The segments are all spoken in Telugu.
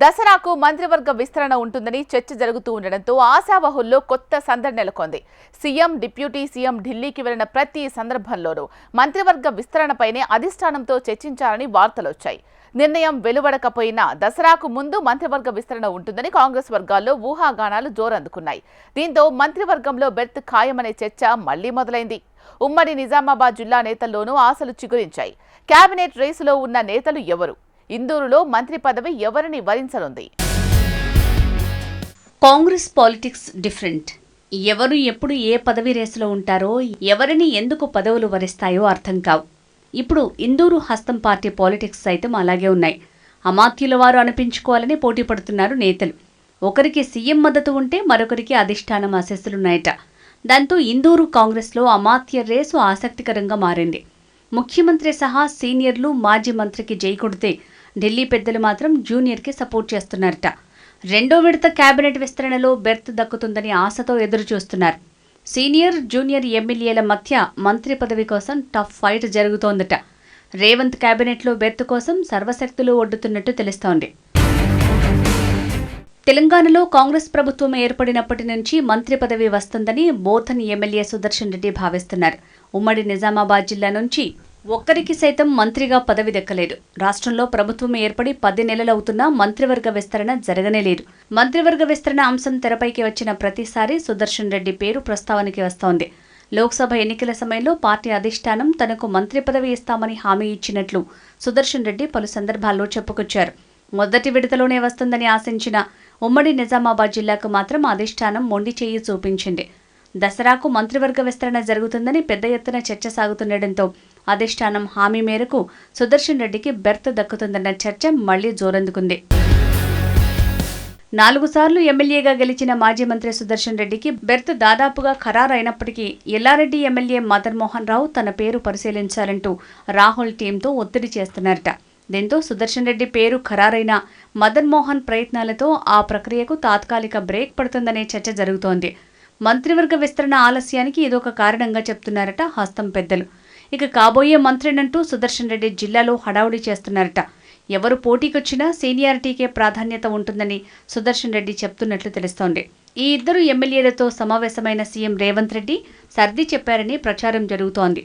దసరాకు మంత్రివర్గ విస్తరణ ఉంటుందని చర్చ జరుగుతూ ఉండడంతో ఆశావహుల్లో కొత్త సందడి నెలకొంది. సీఎం డిప్యూటీ సీఎం ఢిల్లీకి వెళ్ళిన ప్రతి సందర్భంలోనూ మంత్రివర్గ విస్తరణపైనే అధిష్టానంతో చర్చించాలని వార్తలొచ్చాయి. నిర్ణయం వెలువడకపోయినా దసరాకు ముందు మంత్రివర్గ విస్తరణ ఉంటుందని కాంగ్రెస్ వర్గాల్లో ఊహాగానాలు జోరందుకున్నాయి. దీంతో మంత్రివర్గంలో బెర్త్ ఖాయమనే చర్చ మళ్ళీ మొదలైంది. ఉమ్మడి నిజామాబాద్ జిల్లా నేతల్లోనూ ఆశలు చిగురించాయి. కేబినెట్ రేసులో ఉన్న నేతలు ఎవరు? ఇందూరులో మంత్రి పదవి ఎవరిని వరించనుంది? Congress politics different. ఎవరు ఎప్పుడు ఏ పదవి రేసులో ఉంటారో ఎవరిని ఎందుకు పదవులు వరిస్తాయో అర్థం కావు. ఇప్పుడు ఇందూరు హస్తం పార్టీ పాలిటిక్స్ సైతం అలాగే ఉన్నాయి. అమాత్యుల వారు అనిపించుకోవాలని పోటీ పడుతున్నారు నేతలు. ఒకరికి సీఎం మద్దతు ఉంటే మరొకరికి అధిష్టానం ఆశస్సులున్నాయట దాంతో ఇందూరు కాంగ్రెస్లో అమాత్య రేసు ఆసక్తికరంగా మారింది. ముఖ్యమంత్రి సహా సీనియర్లు మాజీ మంత్రికి జై కొడితే ఢిల్లీ పెద్దలు మాత్రం జూనియర్కి సపోర్ట్ చేస్తున్నారట. రెండో విడత కేబినెట్ విస్తరణలో బెర్త్ దక్కుతుందని ఆశతో ఎదురు చూస్తున్నారు సీనియర్ జూనియర్ ఎమ్మెల్యేల మధ్య మంత్రి పదవి కోసం టఫ్ ఫైట్ జరుగుతోందట. రేవంత్ కేబినెట్లో బెర్త్ కోసం సర్వశక్తులు ఒడ్డుతున్నట్టు తెలుస్తోంది. తెలంగాణలో కాంగ్రెస్ ప్రభుత్వం ఏర్పడినప్పటి నుంచి మంత్రి పదవి వస్తుందని బోధన్ ఎమ్మెల్యే సుదర్శన్ రెడ్డి భావిస్తున్నారు. ఉమ్మడి నిజామాబాద్ జిల్లా నుంచి ఒక్కరికి సైతం మంత్రిగా పదవి దక్కలేదు. రాష్ట్రంలో ప్రభుత్వం ఏర్పడి పది నెలలవుతున్నా మంత్రివర్గ విస్తరణ జరగనే లేదు. మంత్రివర్గ విస్తరణ అంశం తెరపైకి వచ్చిన ప్రతిసారి సుదర్శన్ రెడ్డి పేరు ప్రస్తావనకి వస్తోంది. లోక్సభ ఎన్నికల సమయంలో పార్టీ అధిష్టానం తనకు మంత్రి పదవి ఇస్తామని హామీ ఇచ్చినట్లు సుదర్శన్ రెడ్డి పలు సందర్భాల్లో చెప్పుకొచ్చారు. మొదటి విడతలోనే వస్తుందని ఆశించిన ఉమ్మడి నిజామాబాద్ జిల్లాకు మాత్రం అధిష్టానం మొండి చేయి చూపించింది. దసరాకు మంత్రివర్గ విస్తరణ జరుగుతుందని పెద్ద ఎత్తున చర్చ సాగుతుండటంతో అధిష్టానం హామీ మేరకు సుదర్శన్ రెడ్డికి బెర్త్ దక్కుతుందన్న చర్చ మళ్ళీ జోరందుకుంది. నాలుగు సార్లు ఎమ్మెల్యేగా గెలిచిన మాజీ మంత్రి సుదర్శన్ రెడ్డికి బెర్త్ దాదాపుగా ఖరారైనప్పటికీ ఎల్లారెడ్డి ఎమ్మెల్యే మదన్మోహన్ రావు తన పేరు పరిశీలించాలంటూ రాహుల్ టీంతో ఒత్తిడి చేస్తున్నారట. దీంతో సుదర్శన్ రెడ్డి పేరు ఖరారైన మదన్మోహన్ ప్రయత్నాలతో ఆ ప్రక్రియకు తాత్కాలిక బ్రేక్ పడుతుందనే చర్చ జరుగుతోంది. మంత్రివర్గ విస్తరణ ఆలస్యానికి ఇదొక కారణంగా చెప్తున్నారట హస్తం పెద్దలు. ఇక కాబోయే మంత్రినంటూ సుదర్శన్ రెడ్డి జిల్లాలో హడావుడి చేస్తున్నారట. ఎవరు పోటీకొచ్చినా సీనియారిటీకే ప్రాధాన్యత ఉంటుందని సుదర్శన్ రెడ్డి చెప్తున్నట్లు తెలుస్తోంది. ఈ ఇద్దరు ఎమ్మెల్యేలతో సమావేశమైన సీఎం రేవంత్ రెడ్డి సర్ది చెప్పారని ప్రచారం జరుగుతోంది.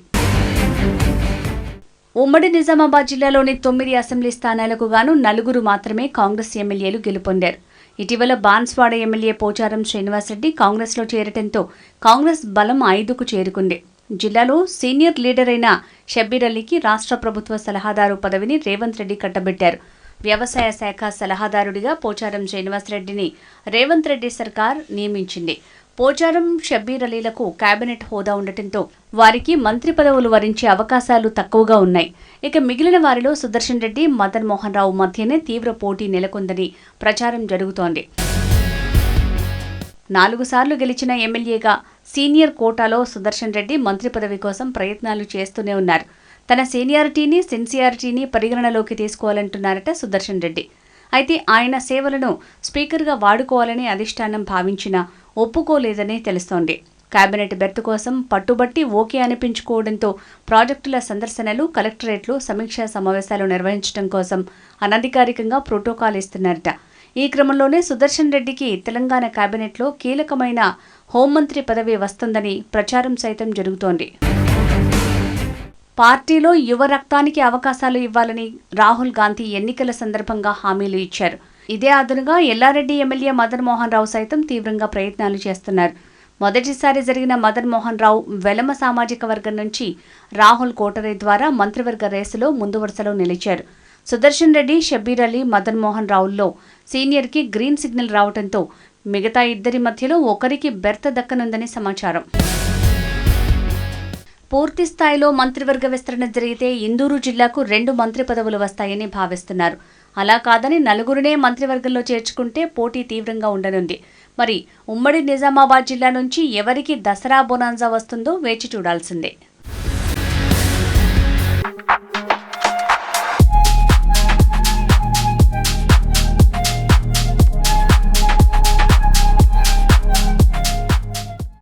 ఉమ్మడి నిజామాబాద్ జిల్లాలోని తొమ్మిది అసెంబ్లీ స్థానాలకు గాను నలుగురు మాత్రమే కాంగ్రెస్ ఎమ్మెల్యేలు గెలుపొందారు. ఇటీవల బాన్స్వాడ ఎమ్మెల్యే పోచారం శ్రీనివాసరెడ్డి కాంగ్రెస్లో చేరటంతో కాంగ్రెస్ బలం ఐదుకు చేరుకుంది. జిల్లాలో సీనియర్ లీడర్ అయిన షబ్బీర్ అలీకి రాష్ట్ర ప్రభుత్వ సలహాదారు పదవిని రేవంత్ రెడ్డి కట్టబెట్టారు. వ్యవసాయ శాఖ సలహాదారుడిగా పోచారం శ్రీనివాసరెడ్డిని రేవంత్ రెడ్డి సర్కార్ నియమించింది. పోచారం షబ్బీర్ అలీలకు కేబినెట్ హోదా ఉండటంతో వారికి మంత్రి పదవులు వరించే అవకాశాలు తక్కువగా ఉన్నాయి. ఇక మిగిలిన వారిలో సుదర్శన్ రెడ్డి మదన్ మోహన్ రావు మధ్యనే తీవ్ర పోటీ నెలకొందని ప్రచారం జరుగుతోంది. నాలుగు సార్లు గెలిచిన ఎమ్మెల్యేగా సీనియర్ కోటాలో సుదర్శన్ రెడ్డి మంత్రి పదవి కోసం ప్రయత్నాలు చేస్తూనే ఉన్నారు. తన సీనియారిటీని సిన్సియారిటీని పరిగణనలోకి తీసుకోవాలంటున్నారట సుదర్శన్ రెడ్డి. అయితే ఆయన సేవలను స్పీకర్గా వాడుకోవాలని అధిష్టానం భావించినా ఒప్పుకోలేదని తెలుస్తోంది. కేబినెట్ బెర్త్ కోసం పట్టుబట్టి ఓకే అనిపించుకోవడంతో ప్రాజెక్టుల సందర్శనలు కలెక్టరేట్లు సమీక్షా సమావేశాలు నిర్వహించడం కోసం అనధికారికంగా ప్రోటోకాల్ ఇస్తున్నారట. ఈ క్రమంలోనే సుదర్శన్ రెడ్డికి తెలంగాణ కేబినెట్లో కీలకమైన హోంమంత్రి పదవి వస్తుందని ప్రచారం సైతం జరుగుతోంది. పార్టీలో యువ రక్తానికి అవకాశాలు ఇవ్వాలని రాహుల్ గాంధీ ఎన్నికల సందర్భంగా హామీలు ఇచ్చారు. ఇదే అదనుగా ఎల్లారెడ్డి ఎమ్మెల్యే మదన్ మోహన్ రావు సైతం తీవ్రంగా ప్రయత్నాలు చేస్తున్నారు. మొదటిసారి జరిగిన మదన్ మోహన్ రావు వెలమ సామాజిక వర్గం నుంచి రాహుల్ కోటరే ద్వారా మంత్రివర్గ రేసులో ముందు వరుసలో నిలిచారు. సుదర్శన్ రెడ్డి షబీర్ అలీ మదన్ మోహన్ రావుల్లో సీనియర్కి గ్రీన్ సిగ్నల్ రావడంతో మిగతా ఇద్దరి మధ్యలో ఒకరికి బెర్త దక్కనుందని సమాచారం. పూర్తి స్థాయిలో మంత్రివర్గ విస్తరణ జరిగితే ఇందూరు జిల్లాకు రెండు మంత్రి పదవులు వస్తాయని భావిస్తున్నారు. అలా కాదని నలుగురినే మంత్రివర్గంలో చేర్చుకుంటే పోటీ తీవ్రంగా ఉండనుంది. మరి ఉమ్మడి నిజామాబాద్ జిల్లా నుంచి ఎవరికి దసరా బొనాన్జా వస్తుందో వేచి చూడాల్సిందే.